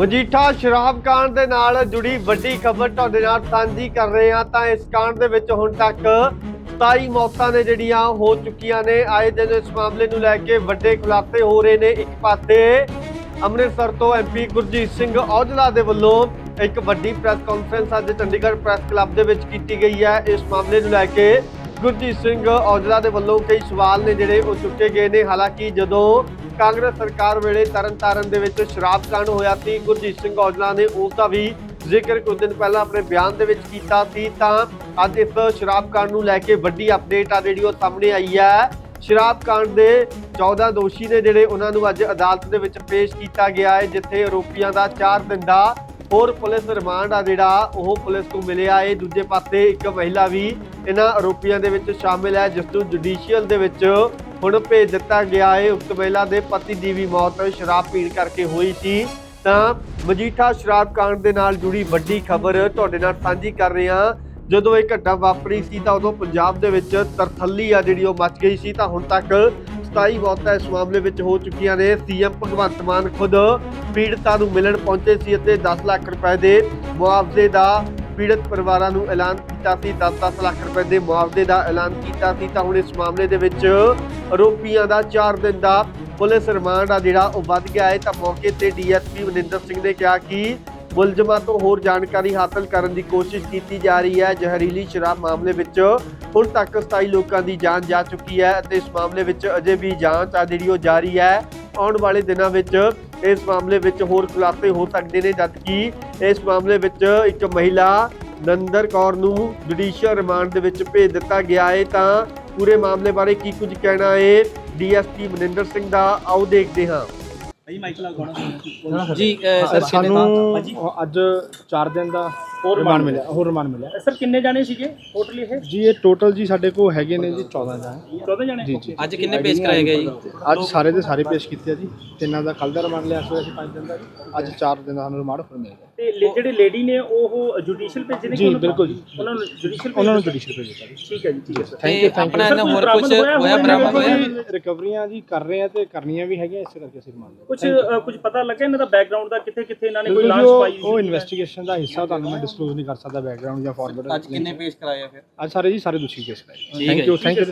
ਮਜੀਠਾ ਸ਼ਰਾਬ ਕਾਂਡ ਦੇ ਨਾਲ ਜੁੜੀ ਵੱਡੀ ਖਬਰ ਤੁਹਾਡੇ ਨਾਲ ਸਾਂਝੀ ਕਰ ਰਹੇ ਹਾਂ। ਤਾਂ ਇਸ ਕਾਂਡ ਦੇ ਵਿੱਚ ਹੁਣ ਤੱਕ 27 ਮੌਤਾਂ ਨੇ ਜਿਹੜੀਆਂ ਹੋ ਚੁੱਕੀਆਂ ਨੇ। ਆਏ ਦਿਨ ਇਸ ਮਾਮਲੇ ਨੂੰ ਲੈ ਕੇ ਵੱਡੇ ਖੁਲਾਸੇ ਹੋ ਰਹੇ ਨੇ। ਇੱਕ ਪਾਸੇ ਅੰਮ੍ਰਿਤਸਰ ਤੋਂ ਐਮਪੀ ਗੁਰਜੀਤ ਸਿੰਘ ਔਜਲਾ ਦੇ ਵੱਲੋਂ ਇੱਕ ਵੱਡੀ ਪ੍ਰੈਸ ਕਾਨਫਰੰਸ ਅੱਜ ਚੰਡੀਗੜ੍ਹ ਪ੍ਰੈਸ ਕਲੱਬ ਦੇ ਵਿੱਚ ਕੀਤੀ ਗਈ ਹੈ। ਇਸ ਮਾਮਲੇ ਨੂੰ ਲੈ ਕੇ ਗੁਰਜੀਤ ਸਿੰਘ ਔਜਲਾ ਦੇ ਵੱਲੋਂ ਕਈ ਸਵਾਲ ਨੇ ਜਿਹੜੇ ਉਹ ਚੁੱਕੇ ਗਏ ਨੇ। ਹਾਲਾਂਕਿ ਜਦੋਂ ਕਾਂਗਰਸ ਸਰਕਾਰ ਵੇਲੇ ਤਰਨਤਾਰਨ ਦੇ ਵਿੱਚ ਸ਼ਰਾਬ ਕਾਂਡ ਹੋਇਆ ਸੀ। ਗੁਰਜੀਤ ਸਿੰਘ ਔਜਲਾ ਨੇ ਉਸ ਦਾ ਵੀ ਜ਼ਿਕਰ ਕੁਝ ਦਿਨ ਪਹਿਲਾਂ ਆਪਣੇ ਬਿਆਨ ਦੇ ਵਿੱਚ ਕੀਤਾ ਸੀ। ਤਾਂ ਅੱਜ ਇਸ ਸ਼ਰਾਬ ਕਾਂਡ ਨੂੰ ਲੈ ਕੇ ਵੱਡੀ ਅਪਡੇਟ ਆ ਜਿਹੜੀ ਉਹ ਸਾਹਮਣੇ ਆਈ ਹੈ। ਸ਼ਰਾਬ ਕਾਂਡ ਦੇ 14 ਦੋਸ਼ੀ ਨੇ ਜਿਹੜੇ ਉਹਨਾਂ ਨੂੰ ਅੱਜ ਅਦਾਲਤ ਦੇ ਵਿੱਚ ਪੇਸ਼ ਕੀਤਾ ਗਿਆ ਹੈ, ਜਿੱਥੇ ਆਰੋਪੀਆਂ ਦਾ 4 ਦਿਨ ਦਾ ਹੋਰ ਪੁਲਿਸ ਰਿਮਾਂਡ ਆ ਜਿਹੜਾ ਉਹ ਪੁਲਿਸ ਨੂੰ ਮਿਲਿਆ ਹੈ। ਦੂਜੇ ਪਾਸੇ ਇੱਕ ਮਹਿਲਾ ਵੀ ਇਹਨਾਂ ਆਰੋਪੀਆਂ ਦੇ ਵਿੱਚ ਸ਼ਾਮਿਲ ਹੈ, ਜਿਸ ਨੂੰ ਜੁਡੀਸ਼ੀਅਲ ਦੇ ਵਿੱਚ ਹੁਣ ਭੇਜ ਦਿੱਤਾ ਗਿਆ ਹੈ ਉਕਤ ਮਹਿਲਾ ਦੇ ਪਤੀ ਦੀ ਵੀ ਮੌਤ। ਸ਼ਰਾਬ ਪੀਣ ਕਰਕੇ ਹੋਈ ਸੀ। ਤਾਂ ਮਜੀਠਾ ਸ਼ਰਾਬ ਕਾਂਡ ਦੇ ਨਾਲ ਜੁੜੀ ਵੱਡੀ ਖਬਰ ਤੁਹਾਡੇ ਨਾਲ ਸਾਂਝੀ ਕਰ ਰਹੇ ਹਾਂ। ਜਦੋਂ ਇਹ ਘਟਨਾ ਵਾਪਰੀ ਸੀ ਤਾਂ ਉਦੋਂ ਪੰਜਾਬ ਦੇ ਵਿੱਚ ਤਰਥੱਲੀ ਆ ਜਿਹੜੀ ਉਹ ਮਚ ਗਈ ਸੀ। ਤਾਂ ਹੁਣ ਤੱਕ 27 ਮੌਤਾਂ ਇਸ ਮਾਮਲੇ ਵਿੱਚ ਹੋ ਚੁੱਕੀਆਂ ਨੇ। ਸੀਐਮ ਭਗਵੰਤ ਮਾਨ ਖੁਦ ਪੀੜਤਾਂ ਨੂੰ ਮਿਲਣ ਪਹੁੰਚੇ ਸੀ ਅਤੇ 10 ਲੱਖ ਰੁਪਏ ਦੇ ਮੁਆਵਜ਼ੇ ਦਾ ਪੀੜਤ ਪਰਿਵਾਰਾਂ ਨੂੰ ਐਲਾਨ ਕੀਤਾ ਸੀ 10-10 ਲੱਖ ਰੁਪਏ ਦੇ ਮੁਆਵਜ਼ੇ ਦਾ ਐਲਾਨ ਕੀਤਾ ਸੀ, ਤਾਂ ਹੁਣ ਇਸ ਮਾਮਲੇ ਦੇ ਵਿੱਚ ਆਰੋਪੀਆਂ ਦਾ 4 ਦਿਨ ਦਾ ਪੁਲਿਸ ਰਿਮਾਂਡ ਆ ਜਿਹੜਾ ਉਹ ਵੱਧ ਗਿਆ ਹੈ। ਤਾਂ ਮੌਕੇ ਤੇ ਡੀਐਸਪੀ ਮਨਿੰਦਰ ਸਿੰਘ ਨੇ ਕਿਹਾ ਕਿ ਮੁਲਜ਼ਮਾਂ ਤੋਂ ਹੋਰ ਜਾਣਕਾਰੀ ਹਾਸਲ ਕਰਨ ਦੀ ਕੋਸ਼ਿਸ਼ ਕੀਤੀ ਜਾ ਰਹੀ ਹੈ। ਜ਼ਹਿਰੀਲੀ ਸ਼ਰਾਬ ਮਾਮਲੇ ਵਿੱਚ ਹੁਣ ਤੱਕ 27 ਲੋਕਾਂ ਦੀ ਜਾਨ ਜਾ ਚੁੱਕੀ ਹੈ ਅਤੇ ਇਸ ਮਾਮਲੇ ਵਿੱਚ ਅਜੇ ਵੀ ਜਾਂਚ ਆ ਜਿਹੜੀ ਉਹ ਜਾਰੀ ਹੈ। ਆਉਣ ਵਾਲੇ ਦਿਨਾਂ ਵਿੱਚ ਇਸ ਮਾਮਲੇ ਵਿੱਚ ਹੋਰ ਖੁਲਾਸੇ ਹੋ ਸਕਦੇ ਨੇ ਜਦਕਿ ਇਸ ਮਾਮਲੇ ਵਿੱਚ ਇੱਕ ਮਹਿਲਾ ਨੰਦਰ ਕੌਰ ਨੂੰ ਜੁਡੀਸ਼ੀਅਲ ਰਿਮਾਂਡ ਦੇ ਵਿੱਚ ਭੇਜ ਦਿੱਤਾ ਗਿਆ ਹੈ। ਤਾਂ ਪੂਰੇ ਮਾਮਲੇ ਬਾਰੇ ਕੀ ਕੁਝ ਕਹਿਣਾ ਹੈ? ਡੀਐਸਪੀ ਮਨਿੰਦਰ ਸਿੰਘ ਦਾ ਆਓ ਦੇਖਦੇ ਹਾਂ। ਜੀ ਸਰ ਸਾਨੂੰ ਅੱਜ 4 ਦਿਨ ਦਾ ਹੋਰ ਰਿਮਾਂਡ ਮਿਲਿਆ ਹੋਰ ਰਿਮਾਂਡ ਮਿਲਿਆ। ਸਰ ਕਿੰਨੇ ਜਾਣੇ ਸੀਗੇ ਟੋਟਲ ਇਹ? ਜੀ ਇਹ ਟੋਟਲ ਜੀ ਸਾਡੇ ਕੋਲ ਹੈਗੇ ਨੇ ਜੀ 14 ਦਾ 14 ਜਾਣੇ? ਜੀ ਜੀ। ਅੱਜ ਕਿੰਨੇ ਪੇਸ਼ ਕਰਾਏ ਗਏ ਜੀ? ਅੱਜ ਸਾਰੇ ਦੇ ਸਾਰੇ ਪੇਸ਼ ਕੀਤੇ ਆ ਜੀ। ਤਿੰਨਾਂ ਦਾ ਕੱਲ ਦਾ ਰਿਮਾਂਡ ਲਿਆ ਸੀ ਅਸੀਂ 5 ਦਿਨ ਦਾ ਜੀ। ਅੱਜ 4 ਦਿਨ ਦਾ ਸਾਨੂੰ ਰਿਮਾਂਡ ਹੋਰ ਮਿਲ ਗਿਆ ਤੇ ਲੇ- ਜਿਹੜੇ ਲੇਡੀ ਨੇ ਉਹ ਜੁਡੀਸ਼ੀਅਲ ਭੇਜੇ ਨੇ ਕਿ ਜੀ, ਉਹਨਾਂ- ਬਿਲਕੁਲ ਜੀ। ਉਹਨਾਂ ਨੂੰ ਜੁਡੀਸ਼ੀਅਲ ਉਹਨਾਂ ਨੂੰ ਜੁਡੀਸ਼ੀਅਲ ਭੇਜ ਦਿੱਤਾ ਜੀ ਠੀਕ ਹੈ ਜੀ ਠੀਕ ਹੈ ਸਰ ਥੈਂਕ ਤੇ ਯੂ ਥੈਂਕ ਆਪਣਾ ਯੂ ਇਹਨਾਂ ਹੋਰ ਬਰਾਮਦ ਕੁਝ ਹੋਇਆ, ਹੋਇਆ ਹੋਇਆ? ਬਰਾਮਦ ਹੋਇਆ? ਰਿਕਵਰੀਆਂ ਜੀ ਕਰ ਰਹੇ ਆ ਤੇ ਕਰਨੀਆਂ ਵੀ ਹੈਗੀਆਂ ਇਸੇ ਕਰਕੇ ਅਸੀਂ ਰਿਮਾਂਡ ਕੁਝ ਅ, ਕੁਝ ਪਤਾ ਲੱਗਾ ਇਹਨਾਂ ਦਾ ਬੈਕਗ੍ਰਾਉਂਡ ਦਾ? ਕਿੱਥੇ ਕਿੱਥੇ ਇਹਨਾਂ ਨੇ ਕੋਈ ਲਾਂਚ ਪਾਈ ਉਹ ਇਨਵੈਸਟੀਗੇਸ਼ਨ ਦਾ ਹਿੱਸਾ ਤੁਹਾਨੂੰ ਮੈਂ ਡਿਸਕਲੋਜ਼ ਨਹੀਂ ਕਰ ਸਕਦਾ ਬੈਕਗ੍ਰਾਉਂਡ ਜਾਂ ਫਾਰਵਰਡ ਅੱਜ ਕਿੰਨੇ ਪੇਸ਼ ਕਰਾਏ ਆ ਫਿਰ? ਅੱਜ ਸਾਰੇ ਜੀ ਸਾਰੇ ਦੋਸ਼ੀ ਕੇਸ ਕਰਾਏ। ਠੀਕ ਥੈਂਕ ਯੂ। Thank you